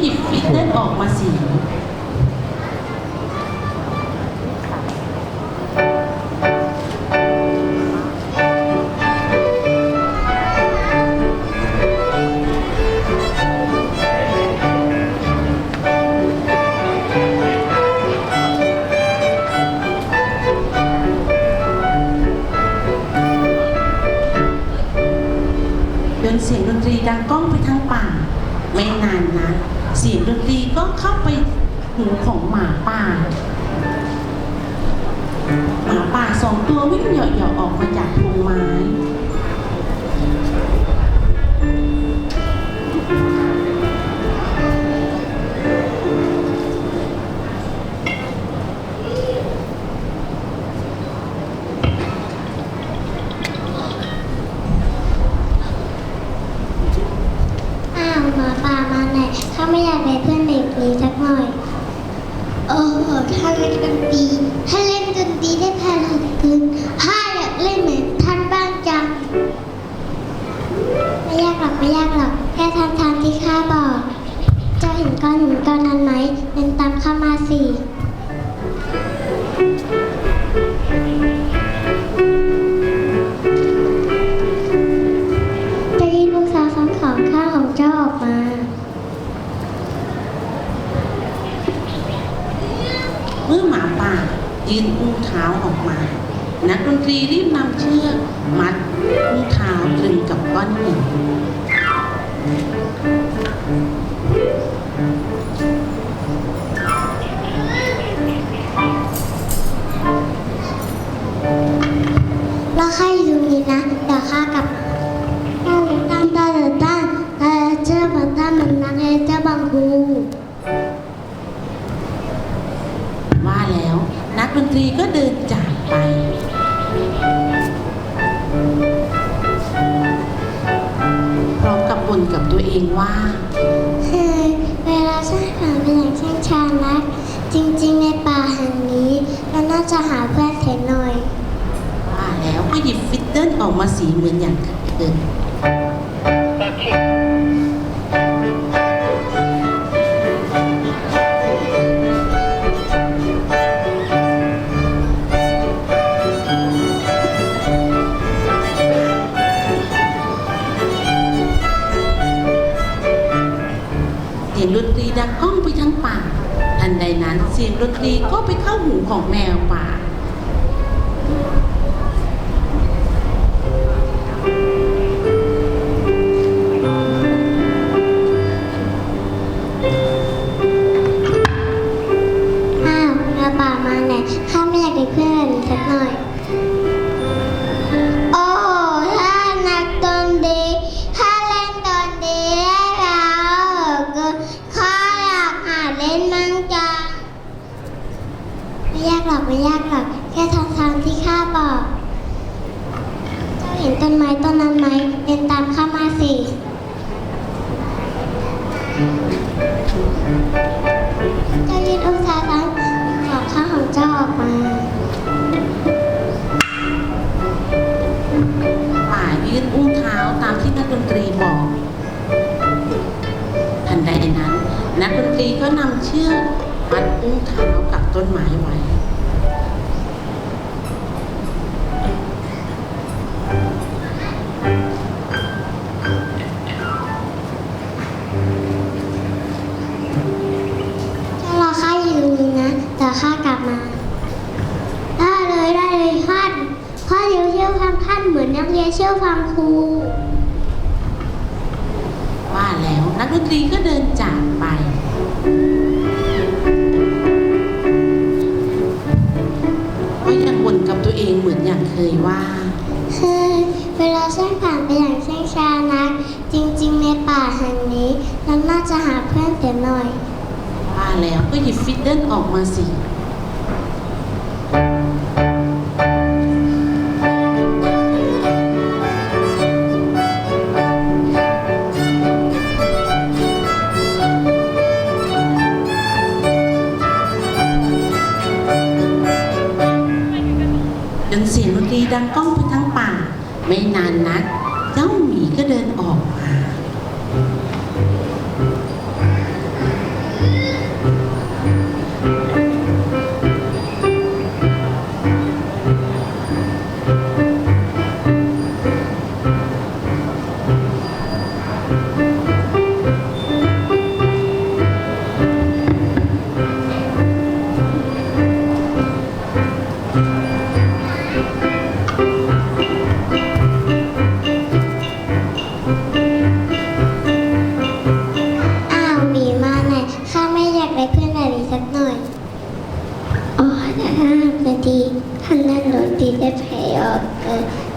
หยิบฟิตเนสออกมาสี สียงดนตรีก็เข้าไปหูของหมาป่า หมาป่าสองตัววิ่งเหยาะๆออกมาจากพงไม้ อ้โหถ้า เมื่อหมาป่ายืนอุ้งเท้าออกมา นักดนตรีรีบนำเชือกมัดอุ้งเท้าตรึงกับก้อนหินแล้วข้าอยู่ตรงนี้นะ เดี๋ยวข้ากลับ ดนตรีก็เดินจากไปพร้อมกับบ่นกับตัวเองว่าเฮ้ยเวลาสร้างฝันเป็นอย่างเช่นชานักจริงๆในป่าแห่งนี้เราน่าจะหาเพื่อนเสียหน่อยว่าแล้วก็หยิบฟิตเติลออกมาสีเหมือนอย่างเคย สียงดนตรีก็ไปเข้าหูของแมวป่าอ้าวเราป่ามาไหนข้า ชือกมัดอุ้งเท้ากับต้นไม้ไว้เจ้ารอข้าอยู่ตรงนี้นะเดี๋ยวข้ากลับมา ได้เลยได้เลยท่านข้าเดี๋ยวเชื่อฟังท่านเหมือนนักเรียนเชื่อฟังครู ว่าแล้วนักดนตรีก็เดินจากไป เองเหมือนอย่างเคยว่า คือเวลาเส้นผ่านไปอย่างเส้นชานัก จริงๆในป่าแห่งนี้เราน่าจะหาเพื่อนเสียหน่อย ว่าแล้วก็หยิบฟิตเดิลออกมาสิ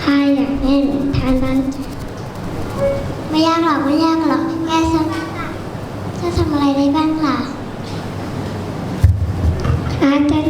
กินข้าอยากเล่นทานนั้นไม่ยากหรอกไม่ยากหรอกแม่ฉันจะทำอะไรได้บ้างล่ะอาเต้นเ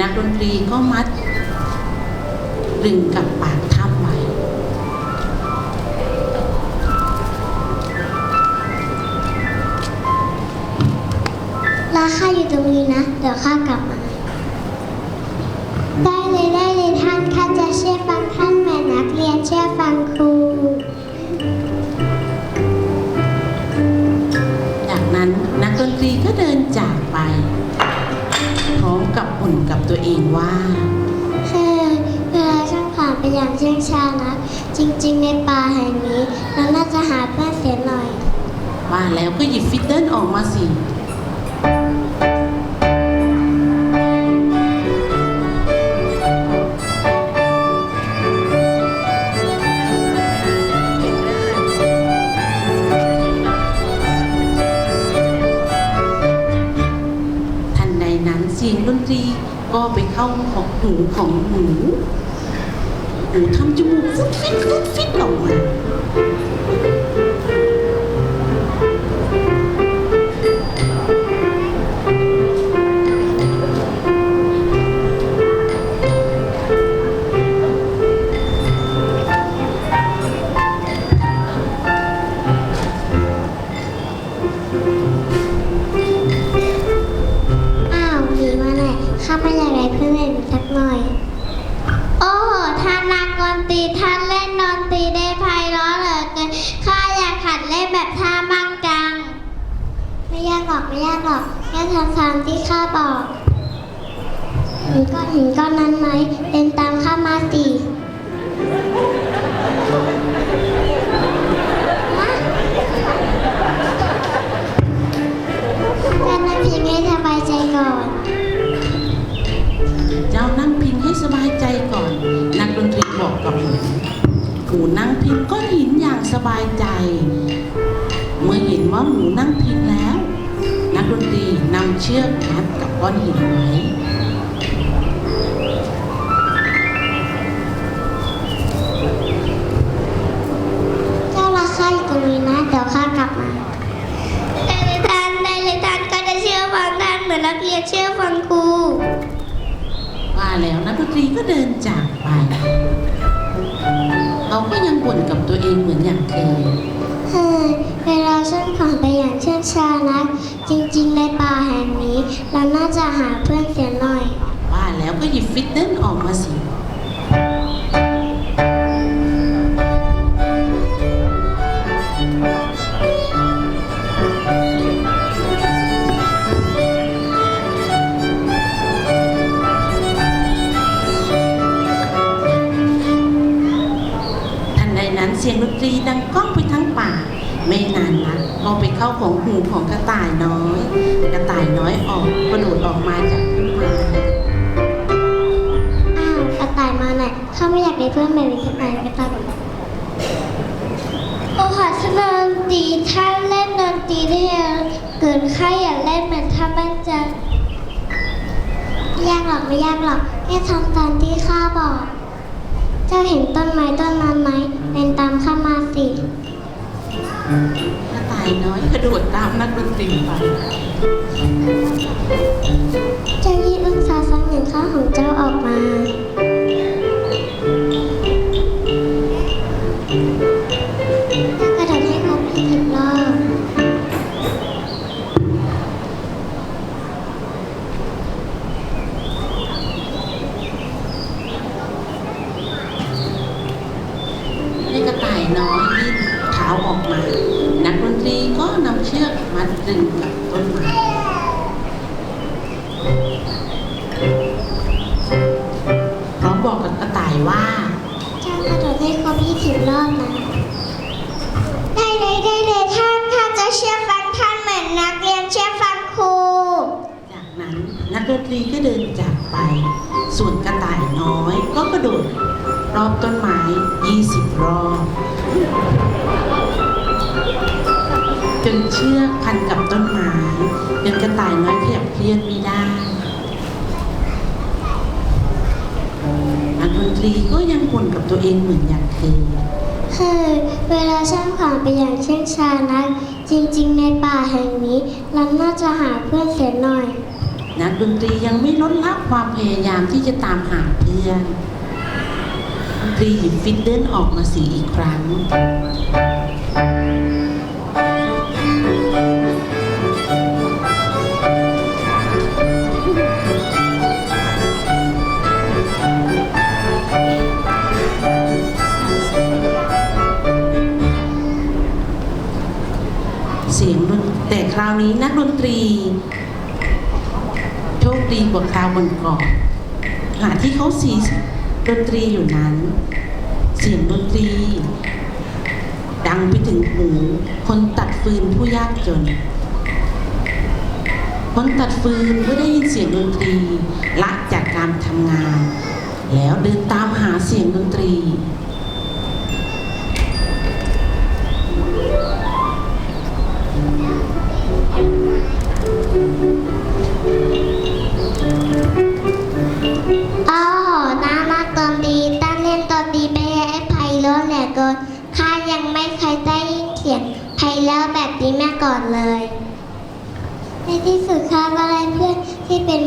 นั้นนักดนตรีก็มัดดึงกับปากถ้ำไว้รอข้าอยู่ตรงนี้นะ เดี๋ยวข้ากลับมา ได้เลยได้เลยท่านข้าจะเชื่อฟังท่านแม่นักเรียนเชื่อฟังครู จากนั้นนักดนตรีก็เดินจากไปพร้อม กับอุ่นกับตัวเองว่าเฮ้ยเวลาช่างผ่านไปอย่างเชื่องช้านะ จริงๆ ในป่าแห่งนี้เราน่าจะหาเพื่อนเสียหน่อย ว่าแล้วก็หยิบฟิตเดิลออกมาสิ ไปเข้าของหูของหนูหนูทำจมูกฟุตฟิตฟุตฟิตออกมา ห็นก้อนหินก้อนนั้นไหมเดินตามข้ามาสิแค่นั่งพียงให้สบายใจก่อน เจ้านั่งพิงให้สบายใจก่อน นักดนตรีบอกกับหนูหมูนั่งพิงก้อนหินอย่างสบายใจ เมื่อเห็นว่าหมูนั่งพิงแล้ว นักดนตรีนำเชือกมัดกับก้อนหิน แล้วนักดนตรีก็เดินจากไป เขาก็ยังบ่นกับตัวเองเหมือนอย่างเคยเฮ้ยเวลาฉันผ่านไปอย่างเชื่องช้านักจริงๆในป่าแห่งนี้ เราน่าจะหาเพื่อนเสียหน่อย ว่าแล้วก็หยิบฟิตเดิลออกมาสิ ของหูของกระต่ายน้อย กระต่ายน้อยออกกระโดดออกมาจากต้นไม้อ้าวกระต่ายมาหนข้าไม่อยากได้เพื่อนแบบนี้กระต่ายกระต่ายบอกโอ้ค่ะท่านดนตรีท่านเล่นดนตรีได้เกินข้าอย่าเล่นมือนท่านบ้างจังไม่ยากหรอกไม่ยากหรอกแค่ทำตามที่ข้าบอก เจ้าเห็นต้นไม้ต้นนั้นไหมเป็นตามข้ามาสิ ตีน้อยกระโดดตามนักดนตรีไปเจ้ายี่อึ้งซาซังหนึ่งข้าของเจ้าออกมา ดนตรีก็เดินจากไป ส่วนกระต่ายน้อย ก็กระโดดรอบต้นไม้ 20 รอบจนเชือกพันกับต้นไม้จนกระต่ายน้อยขยับเคลื่อนไม่ได้นักดนตรีก็ยังบ่นกับตัวเองเหมือนอย่างเคยเฮ้ยเวลาช่างผ่านไปอย่างเช่นชานักจริงๆ ในป่าแห่งนี้เราน่าจะหาเพื่อนเสียหน่อย นักดนตรียังไม่ลดละความพยายามที่จะตามหาเพื่อนดนตรีหยิบฟิดเดิลออกมาสีอีกครั้งเสียงดนแต่คราวนี้นักดนตรี ชคดีกว่าคราวบนก่อนขณะที่เขาสีดนตรีอยู่นั้น เสียงดนตรี ดังไปถึงหูคนตัดฟืนผู้ยากจน คนตัดฟืนเมื่อได้ยินเสียงดนตรีละจากการทำงาน แล้วเดินตามหาเสียงดนตรี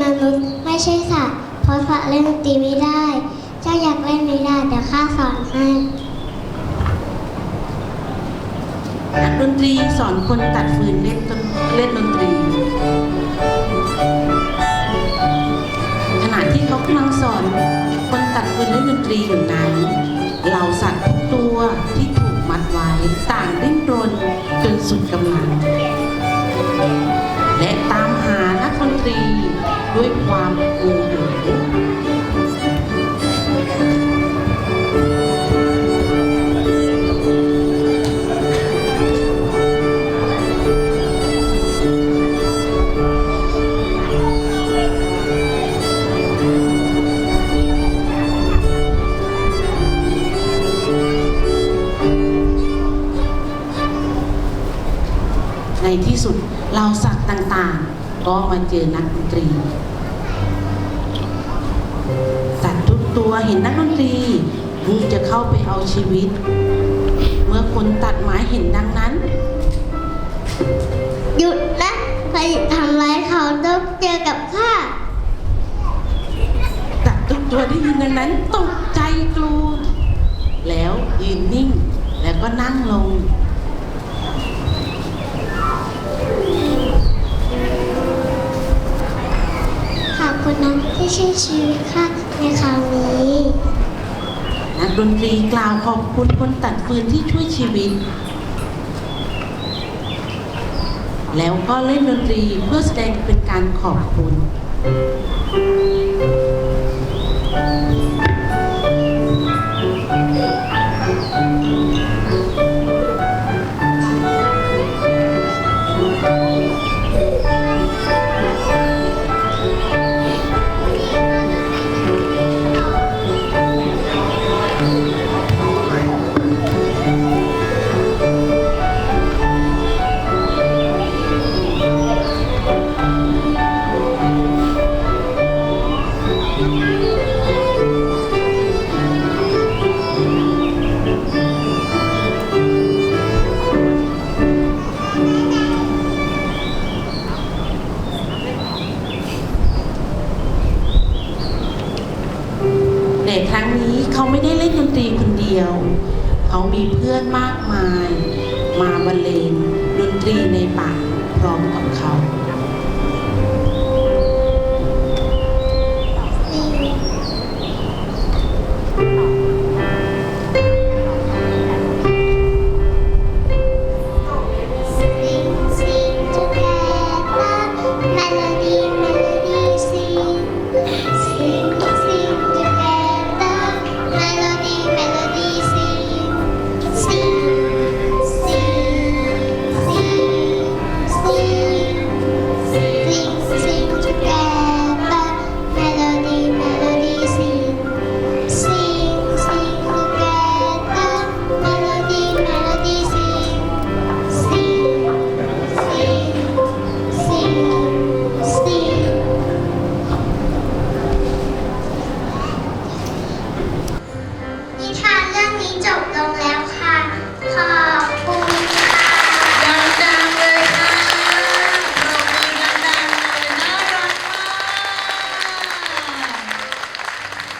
มนุษย์ไม่ใช่สัตว์เพราะสัตว์เล่นดนตรีไม่ได้ เจ้าอยากเล่นไม่ได้เดี๋ยวข้าสอนให้นักดนตรีสอนคนตัดฟืนเล่นดนเล่นดนตรี ขณะที่เขากำลังสอน คนตัดฟืนเล่นดนตรีอยู่นั้นเหล่าสัตว์ทุกตัวที่ถูกมัดไว้ต่างดิ้นรนจนสุดกำลังและตา ด้วยความโมโหในที่สุดเราสัตว์ต่างๆ ก็มาเจอนักดนตรี ว์ทุกตัวเห็นนักดนตรีมุ่งจะเข้าไปเอาชีวิต เมื่อคนตัดไม้เห็นดังนั้น หยุดนะใครทำร้ายเขาต้องเจอกับข้าสัตว์ทุกตัวได้ยินดังนั้นตกใจกลัวแล้วยืนนิ่งแล้วก็นั่งลง คุณนที่ช่วยชีวิตข้าในคราวนี้นักดนตรีกล่าวขอบคุณคนตัดฟืนที่ช่วยชีวิต แล้วก็เล่นดนตรีเพื่อแสดงเป็นการขอบคุณ แต่